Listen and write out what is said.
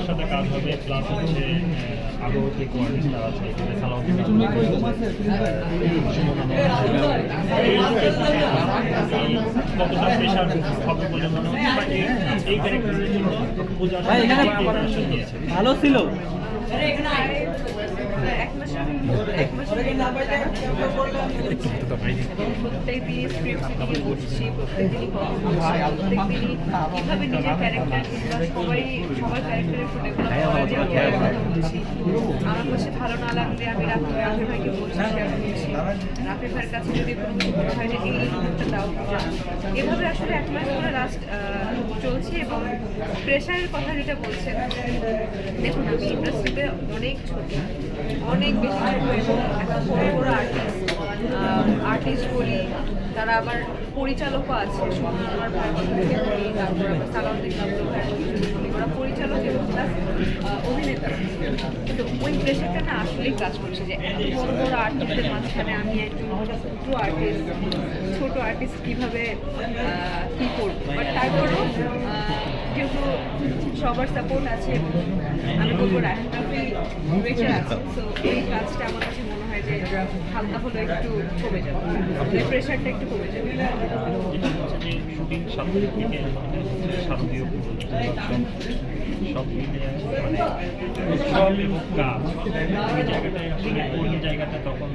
সাথে কাজ হবে প্লাস হচ্ছে আহ, যে কোয়ার্ডিনেটর আছে এখানে সালাউদ্দিন কতটা প্রেশার হবে বলে মনে হচ্ছে এই এই ক্যারেক্টারের জন্য পূজা প্রিপারেশন নিয়েছে ভালো ছিল কীভাবে নিজের ক্যারেক্টার সবাই সবার ক্যারেক্টারের বলছি আমার কাছে ভালো না লাগলে আমি রাফি ভাইকে বলছি রাফি ভাইয়ের কাছে যদি কোনো হয় যে এভাবে আসলে এক মাস ধরে লাস্ট চলছে এবং প্রেশারের কথা যেটা বলছেন, দেখুন, আমি ইন্ডাস্ট্রিতে অনেক ছোট, অনেক বেশি ছোট একটা বড় বড় আর্টিস্ট আর্টিস্ট বলি, তারা আবার পরিচালকও আছে সুমন আমার ভাই তারপর আবার আব্দুল ভাইয়ের বলি ওরা পরিচালক এবং প্লাস অভিনেতা। কিন্তু ওই প্রেশারটা না আসলেই কাজ করছে যে এত বড় বড় আর্টিস্টের মাঝখানে আমি একজন ছোটো আর্টিস্ট ছোট আর্টিস্ট কীভাবে কী করব? বাট তারপরেও যেহেতু সবার সাপোর্ট আছে, আমি বলব রাফি বেঁচে আছে তো এই কাজটা আমার কাছে মনে হয় যে হালকা হলো একটু কমে যাবে। মানে প্রেশারটা একটু কমে যাবে। শুটিং সাত থেকে শারদীয় সব মিলিয়ে মানে উৎসব এবং কাজ। জায়গাটায় আসলে কোন জায়গাটা তখন